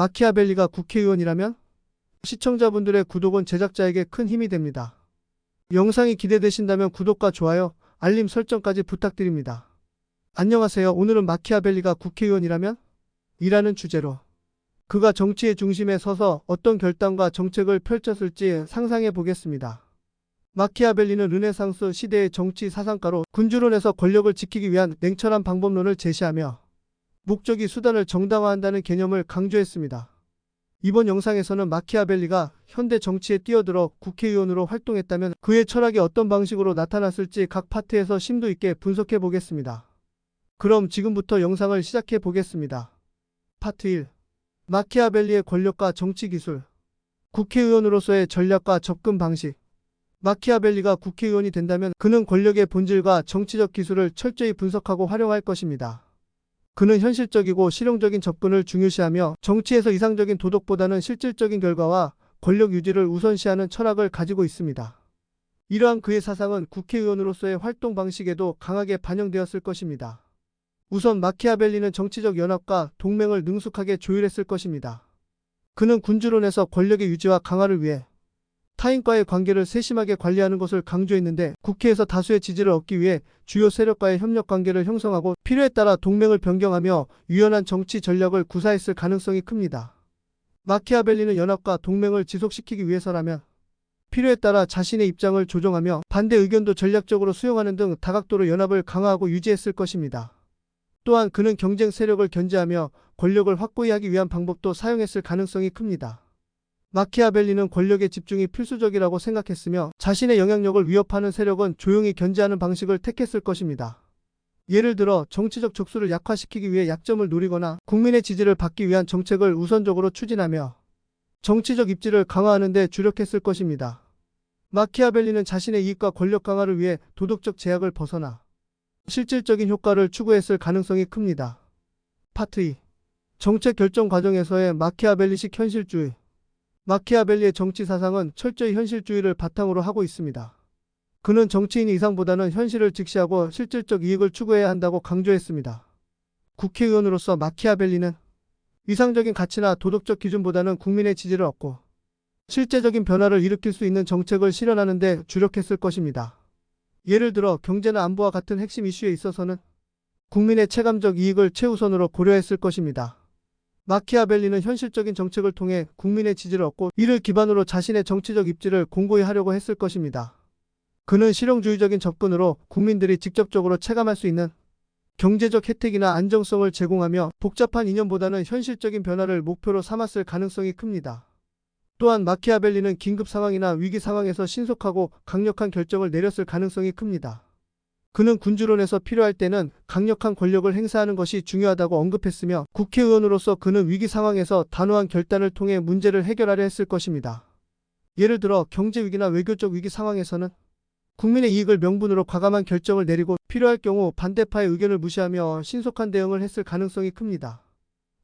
마키아벨리가 국회의원이라면 시청자분들의 구독은 제작자에게 큰 힘이 됩니다. 영상이 기대되신다면 구독과 좋아요, 알림 설정까지 부탁드립니다. 안녕하세요. 오늘은 마키아벨리가 국회의원이라면? 이라는 주제로 그가 정치의 중심에 서서 어떤 결단과 정책을 펼쳤을지 상상해 보겠습니다. 마키아벨리는 르네상스 시대의 정치 사상가로 군주론에서 권력을 지키기 위한 냉철한 방법론을 제시하며 목적이 수단을 정당화한다는 개념을 강조했습니다. 이번 영상에서는 마키아벨리가 현대 정치에 뛰어들어 국회의원으로 활동했다면 그의 철학이 어떤 방식으로 나타났을지 각 파트에서 심도 있게 분석해 보겠습니다. 그럼 지금부터 영상을 시작해 보겠습니다. 파트 1. 마키아벨리의 권력과 정치 기술. 국회의원으로서의 전략과 접근 방식. 마키아벨리가 국회의원이 된다면 그는 권력의 본질과 정치적 기술을 철저히 분석하고 활용할 것입니다. 그는 현실적이고 실용적인 접근을 중요시하며 정치에서 이상적인 도덕보다는 실질적인 결과와 권력 유지를 우선시하는 철학을 가지고 있습니다. 이러한 그의 사상은 국회의원으로서의 활동 방식에도 강하게 반영되었을 것입니다. 우선 마키아벨리는 정치적 연합과 동맹을 능숙하게 조율했을 것입니다. 그는 군주론에서 권력의 유지와 강화를 위해 타인과의 관계를 세심하게 관리하는 것을 강조했는데 국회에서 다수의 지지를 얻기 위해 주요 세력과의 협력 관계를 형성하고 필요에 따라 동맹을 변경하며 유연한 정치 전략을 구사했을 가능성이 큽니다. 마키아벨리는 연합과 동맹을 지속시키기 위해서라면 필요에 따라 자신의 입장을 조정하며 반대 의견도 전략적으로 수용하는 등 다각도로 연합을 강화하고 유지했을 것입니다. 또한 그는 경쟁 세력을 견제하며 권력을 확고히 하기 위한 방법도 사용했을 가능성이 큽니다. 마키아벨리는 권력의 집중이 필수적이라고 생각했으며 자신의 영향력을 위협하는 세력은 조용히 견제하는 방식을 택했을 것입니다. 예를 들어 정치적 적수를 약화시키기 위해 약점을 노리거나 국민의 지지를 받기 위한 정책을 우선적으로 추진하며 정치적 입지를 강화하는 데 주력했을 것입니다. 마키아벨리는 자신의 이익과 권력 강화를 위해 도덕적 제약을 벗어나 실질적인 효과를 추구했을 가능성이 큽니다. 파트 2. 정책 결정 과정에서의 마키아벨리식 현실주의 마키아벨리의 정치 사상은 철저히 현실주의를 바탕으로 하고 있습니다. 그는 정치인 이상보다는 현실을 직시하고 실질적 이익을 추구해야 한다고 강조했습니다. 국회의원으로서 마키아벨리는 이상적인 가치나 도덕적 기준보다는 국민의 지지를 얻고 실제적인 변화를 일으킬 수 있는 정책을 실현하는 데 주력했을 것입니다. 예를 들어 경제나 안보와 같은 핵심 이슈에 있어서는 국민의 체감적 이익을 최우선으로 고려했을 것입니다. 마키아벨리는 현실적인 정책을 통해 국민의 지지를 얻고 이를 기반으로 자신의 정치적 입지를 공고히 하려고 했을 것입니다. 그는 실용주의적인 접근으로 국민들이 직접적으로 체감할 수 있는 경제적 혜택이나 안정성을 제공하며 복잡한 이념보다는 현실적인 변화를 목표로 삼았을 가능성이 큽니다. 또한 마키아벨리는 긴급 상황이나 위기 상황에서 신속하고 강력한 결정을 내렸을 가능성이 큽니다. 그는 군주론에서 필요할 때는 강력한 권력을 행사하는 것이 중요하다고 언급했으며 국회의원으로서 그는 위기 상황에서 단호한 결단을 통해 문제를 해결하려 했을 것입니다. 예를 들어 경제 위기나 외교적 위기 상황에서는 국민의 이익을 명분으로 과감한 결정을 내리고 필요할 경우 반대파의 의견을 무시하며 신속한 대응을 했을 가능성이 큽니다.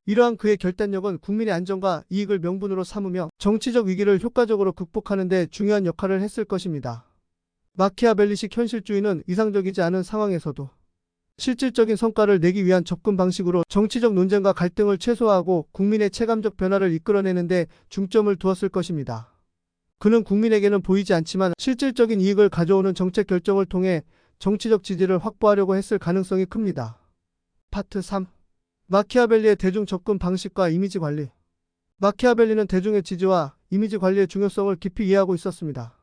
이러한 그의 결단력은 국민의 안전과 이익을 명분으로 삼으며 정치적 위기를 효과적으로 극복하는 데 중요한 역할을 했을 것입니다. 마키아벨리식 현실주의는 이상적이지 않은 상황에서도 실질적인 성과를 내기 위한 접근 방식으로 정치적 논쟁과 갈등을 최소화하고 국민의 체감적 변화를 이끌어내는데 중점을 두었을 것입니다. 그는 국민에게는 보이지 않지만 실질적인 이익을 가져오는 정책 결정을 통해 정치적 지지를 확보하려고 했을 가능성이 큽니다. 파트 3. 마키아벨리의 대중 접근 방식과 이미지 관리. 마키아벨리는 대중의 지지와 이미지 관리의 중요성을 깊이 이해하고 있었습니다.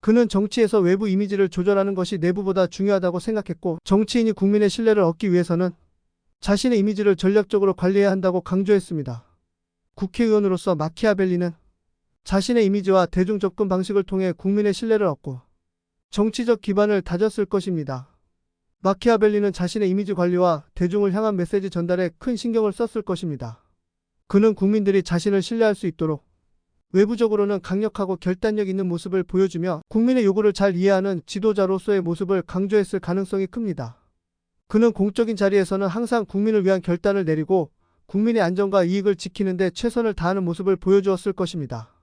그는 정치에서 외부 이미지를 조절하는 것이 내부보다 중요하다고 생각했고 정치인이 국민의 신뢰를 얻기 위해서는 자신의 이미지를 전략적으로 관리해야 한다고 강조했습니다. 국회의원으로서 마키아벨리는 자신의 이미지와 대중 접근 방식을 통해 국민의 신뢰를 얻고 정치적 기반을 다졌을 것입니다. 마키아벨리는 자신의 이미지 관리와 대중을 향한 메시지 전달에 큰 신경을 썼을 것입니다. 그는 국민들이 자신을 신뢰할 수 있도록 외부적으로는 강력하고 결단력 있는 모습을 보여주며 국민의 요구를 잘 이해하는 지도자로서의 모습을 강조했을 가능성이 큽니다. 그는 공적인 자리에서는 항상 국민을 위한 결단을 내리고 국민의 안전과 이익을 지키는데 최선을 다하는 모습을 보여주었을 것입니다.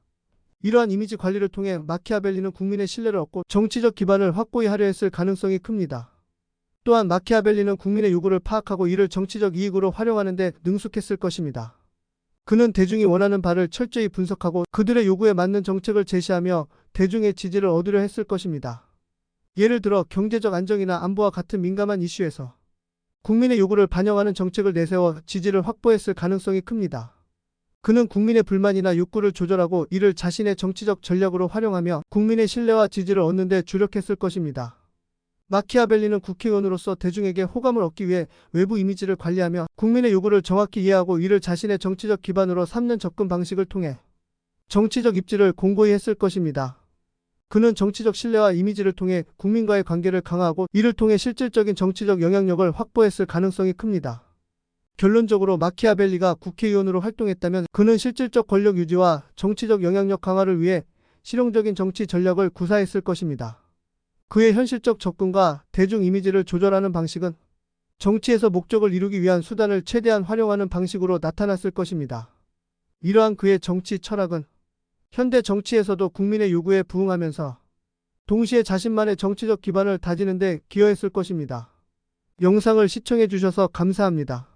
이러한 이미지 관리를 통해 마키아벨리는 국민의 신뢰를 얻고 정치적 기반을 확고히 하려 했을 가능성이 큽니다. 또한 마키아벨리는 국민의 요구를 파악하고 이를 정치적 이익으로 활용하는 데 능숙했을 것입니다. 그는 대중이 원하는 바를 철저히 분석하고 그들의 요구에 맞는 정책을 제시하며 대중의 지지를 얻으려 했을 것입니다. 예를 들어 경제적 안정이나 안보와 같은 민감한 이슈에서 국민의 요구를 반영하는 정책을 내세워 지지를 확보했을 가능성이 큽니다. 그는 국민의 불만이나 욕구를 조절하고 이를 자신의 정치적 전략으로 활용하며 국민의 신뢰와 지지를 얻는 데 주력했을 것입니다. 마키아벨리는 국회의원으로서 대중에게 호감을 얻기 위해 외부 이미지를 관리하며 국민의 요구를 정확히 이해하고 이를 자신의 정치적 기반으로 삼는 접근 방식을 통해 정치적 입지를 공고히 했을 것입니다. 그는 정치적 신뢰와 이미지를 통해 국민과의 관계를 강화하고 이를 통해 실질적인 정치적 영향력을 확보했을 가능성이 큽니다. 결론적으로 마키아벨리가 국회의원으로 활동했다면 그는 실질적 권력 유지와 정치적 영향력 강화를 위해 실용적인 정치 전략을 구사했을 것입니다. 그의 현실적 접근과 대중 이미지를 조절하는 방식은 정치에서 목적을 이루기 위한 수단을 최대한 활용하는 방식으로 나타났을 것입니다. 이러한 그의 정치 철학은 현대 정치에서도 국민의 요구에 부응하면서 동시에 자신만의 정치적 기반을 다지는 데 기여했을 것입니다. 영상을 시청해 주셔서 감사합니다.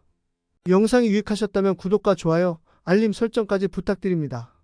영상이 유익하셨다면 구독과 좋아요, 알림 설정까지 부탁드립니다.